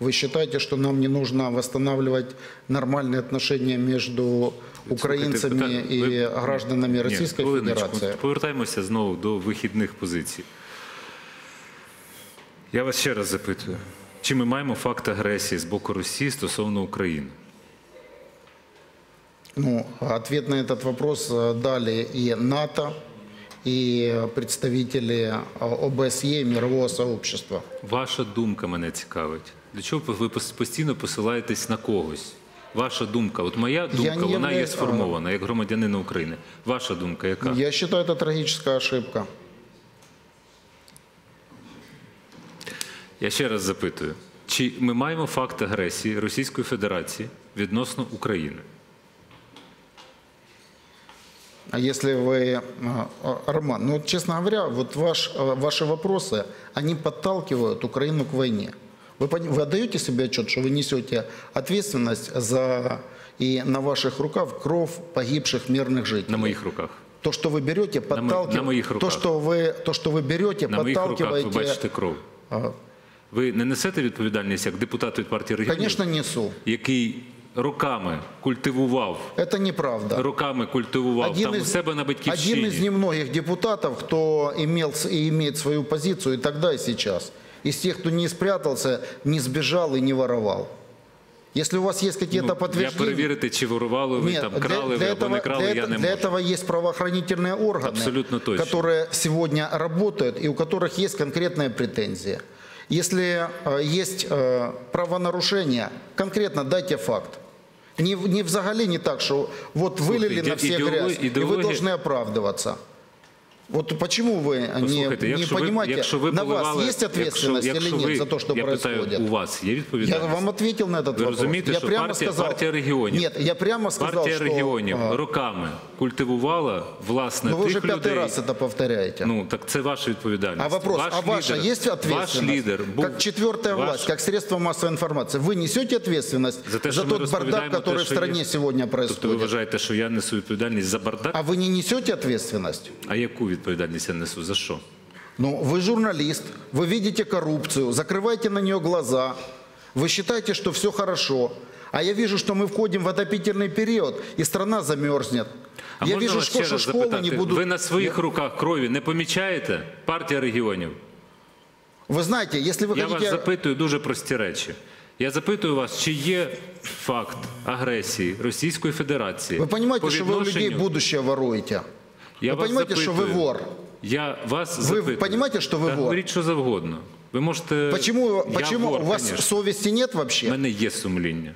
Вы считаете, что нам не нужно восстанавливать нормальные отношения между украинцами Питання- и ви- гражданами Ні, Российской хвилиночку. Федерации? Повертаємося знову до вихідних позицій. Я вас ще раз запитую. Чи ми маємо факт агресії з боку Росії стосовно України? Ну, ответ на этот вопрос э, дали и НАТО, и представители э, ОБСЕ, и мирового сообщества. Ваша думка мене цікавить. Для чого ви пос- постійно посилаєтесь на когось? Ваша думка, от моя думка, не вона є являюсь- сформована як громадянина України. Ваша думка яка? Я считаю, это трагическая ошибка. Я ще раз запитую: чи ми маємо факт агресії Російської Федерації відносно України? А если вы, э, э, Роман, ну, вот, честно говоря, вот ваш, э, ваши вопросы, они подталкивают Украину к войне. Вы, пони- вы отдаете себе отчет, что вы несете ответственность за и на ваших руках кровь погибших мирных жителей? На моїх руках. То, что вы берете, мо- подталкиваете... на моих То, руках. что вы, то, что вы берете, На моїх руках ви подталкиваете... бачите кров. А, Ви не несете відповідальність як депутат від партії регіонів, Конечно, несу. який роками культивував, Это неправда. роками культивував там у себе на один из батьківщині. немногих депутатов, кто имел с- и имеет свою позицию и тогда, и сейчас. Из тех, кто не спрятался, не сбежал и не воровал. Если у вас есть какие-то Ну, я подтверждения... перевірити, чи ворували ви Нет, там, для- крали для ви або не этого- крали, для я это- не Для можу. этого есть правоохранительные органы, Абсолютно точно. которые сегодня работают и у которых есть конкретная претензия. Если э, есть э, правонарушение, конкретно дайте факт. Не, не взагалі не так, что вот вылили иде- на все грязь, и вы идеология- должны оправдываться. Вот почему вы не, Послухайте, не якщо ви, понимаете, якщо ви на поливали, вас есть ответственность якщо, якщо или нет ви, за то, что я происходит? питаю, у вас є Я відповідальність? вам ответил на этот Ви вопрос. розумієте, я що прямо партія, сказал, партія регіонів, Нет, я прямо сказал, партія что... регіонів а, роками культивувала власне Ну вы уже тих пятый людей. раз это повторяете. Ну так це ваша відповідальність. а вопрос, Ваш а ваша лідер, есть ответственность? Ваш лідер був как четвертая ваш- власть, как средство массовой информации. Вы несете ответственность За те, за що ми тот бардак, розповідаємо который те, в що стране є? сегодня Тобто ви происходит? вважаєте, що я несу відповідальність за бардак? А вы не несете ответственность? А яку відповідальність я несу? За що? Ну, вы журналист, вы видите коррупцию, закрываете на нее глаза, вы считаете, что все хорошо. А я вижу, что мы входим в отопительный период, и страна замерзнет. А я можна вижу, вас что, ще что раз школы запитати? не будут... Ви на своїх руках крові не помічаєте? Партія регіонів. Вы знаете, если вы Я вас хотите... запитую дуже прості речі. Я запитую вас, чи є факт агресії Російської Федерації? Вы понимаете, по что вы у людей відношенню- будущее воруете? Я вы вас понимаете, что вы запитую. вор? Я вас Вы запитую. понимаете, что вы Та вор? Говоріть, що завгодно. Ви можете... Почему, Я почему вор, у вас конечно. совести нет У вообще? мене є сумління.